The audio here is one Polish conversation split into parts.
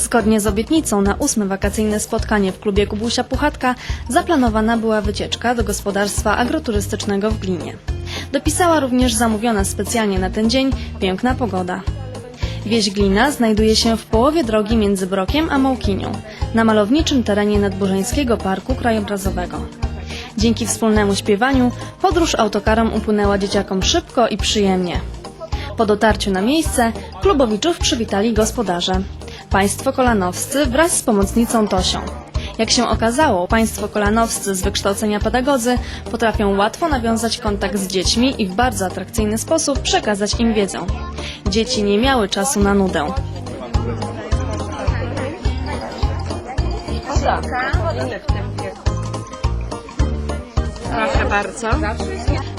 Zgodnie z obietnicą na ósme wakacyjne spotkanie w klubie Kubusia Puchatka zaplanowana była wycieczka do gospodarstwa agroturystycznego w Glinie. Dopisała również zamówiona specjalnie na ten dzień piękna pogoda. Wieś Glina znajduje się w połowie drogi między Brokiem a Małkinią, na malowniczym terenie Nadburzańskiego Parku Krajobrazowego. Dzięki wspólnemu śpiewaniu podróż autokarem upłynęła dzieciakom szybko i przyjemnie. Po dotarciu na miejsce klubowiczów przywitali gospodarze. Państwo kolanowscy wraz z pomocnicą Tosią. Jak się okazało, państwo kolanowscy z wykształcenia pedagodzy potrafią łatwo nawiązać kontakt z dziećmi i w bardzo atrakcyjny sposób przekazać im wiedzę. Dzieci nie miały czasu na nudę. Proszę bardzo.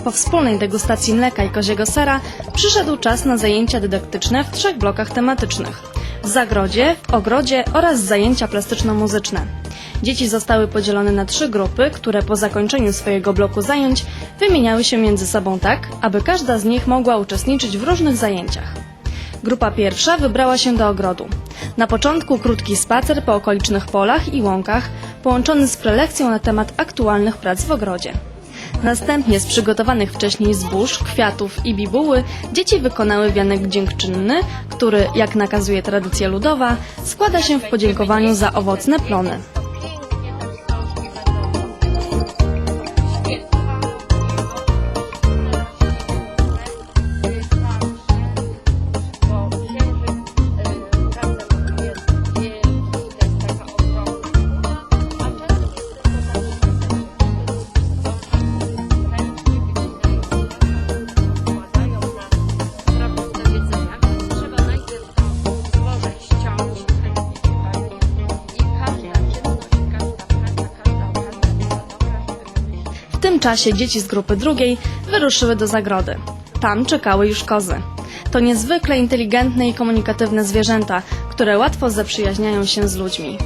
Po wspólnej degustacji mleka i koziego sera przyszedł czas na zajęcia dydaktyczne w trzech blokach tematycznych. W zagrodzie, w ogrodzie oraz zajęcia plastyczno-muzyczne. Dzieci zostały podzielone na trzy grupy, które po zakończeniu swojego bloku zajęć wymieniały się między sobą tak, aby każda z nich mogła uczestniczyć w różnych zajęciach. Grupa pierwsza wybrała się do ogrodu. Na początku krótki spacer po okolicznych polach i łąkach, połączony z prelekcją na temat aktualnych prac w ogrodzie. Następnie z przygotowanych wcześniej zbóż, kwiatów i bibuły dzieci wykonały wianek dziękczynny, który, jak nakazuje tradycja ludowa, składa się w podziękowaniu za owocne plony. Czasie dzieci z grupy drugiej wyruszyły do zagrody. Tam czekały już kozy. To niezwykle inteligentne i komunikatywne zwierzęta, które łatwo zaprzyjaźniają się z ludźmi.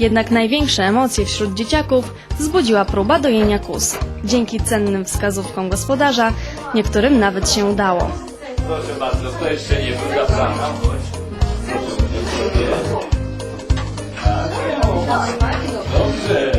Jednak największe emocje wśród dzieciaków wzbudziła próba dojenia kóz. Dzięki cennym wskazówkom gospodarza niektórym nawet się udało. Proszę bardzo, to jeszcze nie zapraszam. Dobrze.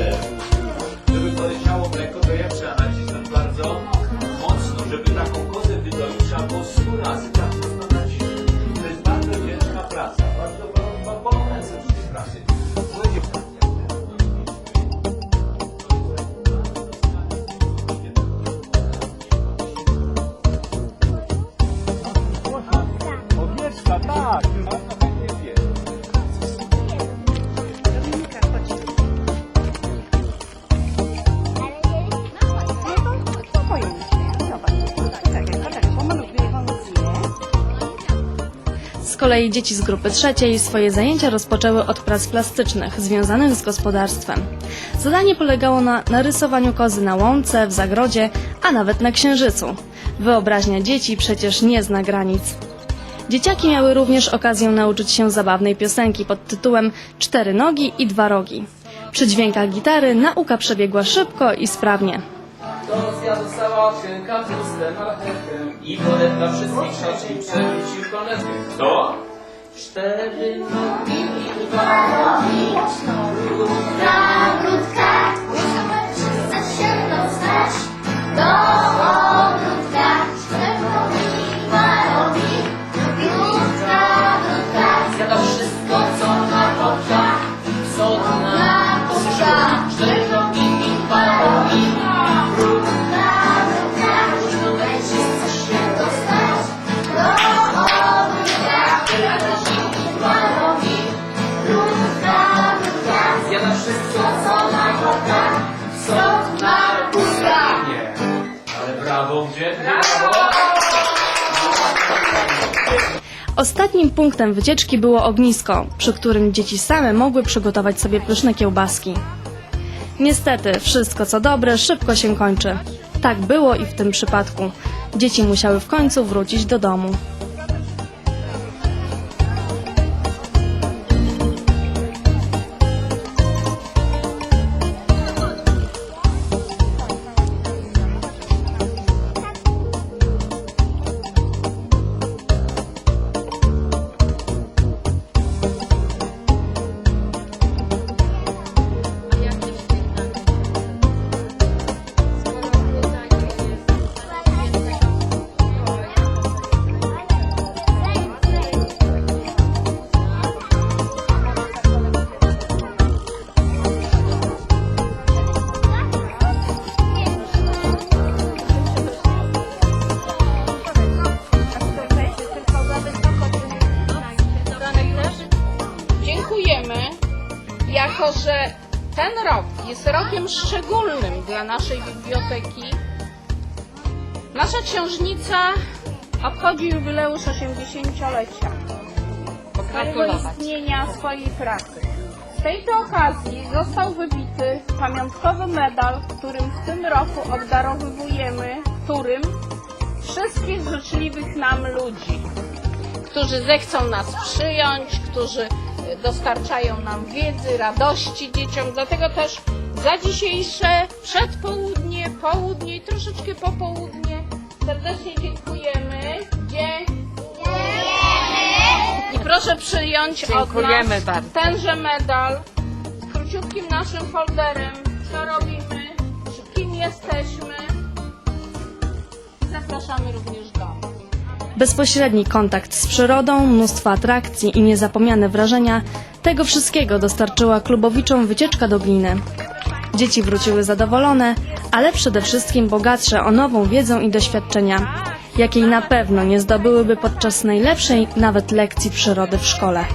Z kolei dzieci z grupy trzeciej swoje zajęcia rozpoczęły od prac plastycznych związanych z gospodarstwem. Zadanie polegało na narysowaniu kozy na łące, w zagrodzie, a nawet na księżycu. Wyobraźnia dzieci przecież nie zna granic. Dzieciaki miały również okazję nauczyć się zabawnej piosenki pod tytułem Cztery nogi i dwa rogi. Przy dźwiękach gitary nauka przebiegła szybko i sprawnie. To zjadł sałatkę, kapustę, marchewkę i worek dla wszystkich szaci przewrócił konewkę. To? Cztery nogi i dwa nogi. Ogródka, chce wszystko, co ma kotka. Co na kotka. Nie. Ale brawo, gdzie? Brawo! Ostatnim punktem wycieczki było ognisko, przy którym dzieci same mogły przygotować sobie pyszne kiełbaski. Niestety, wszystko co dobre szybko się kończy. Tak było i w tym przypadku. Dzieci musiały w końcu wrócić do domu. Ten rok jest rokiem szczególnym dla naszej biblioteki, nasza księżnica obchodzi jubileusz 80-lecia swojego istnienia, swojej pracy. Z tej to okazji został wybity pamiątkowy medal, którym w tym roku obdarowywujemy, którym wszystkich życzliwych nam ludzi, którzy zechcą nas przyjąć, którzy dostarczają nam wiedzy, radości dzieciom. Dlatego też za dzisiejsze przedpołudnie, południe i troszeczkę popołudnie serdecznie dziękujemy. Dzie- i proszę przyjąć od nas tenże medal z króciutkim naszym folderem, co robimy, kim jesteśmy. Zapraszamy również do. Bezpośredni kontakt z przyrodą, mnóstwo atrakcji i niezapomniane wrażenia tego wszystkiego dostarczyła klubowiczom wycieczka do Gliny. Dzieci wróciły zadowolone, ale przede wszystkim bogatsze o nową wiedzę i doświadczenia, jakiej na pewno nie zdobyłyby podczas najlepszej nawet lekcji przyrody w szkole.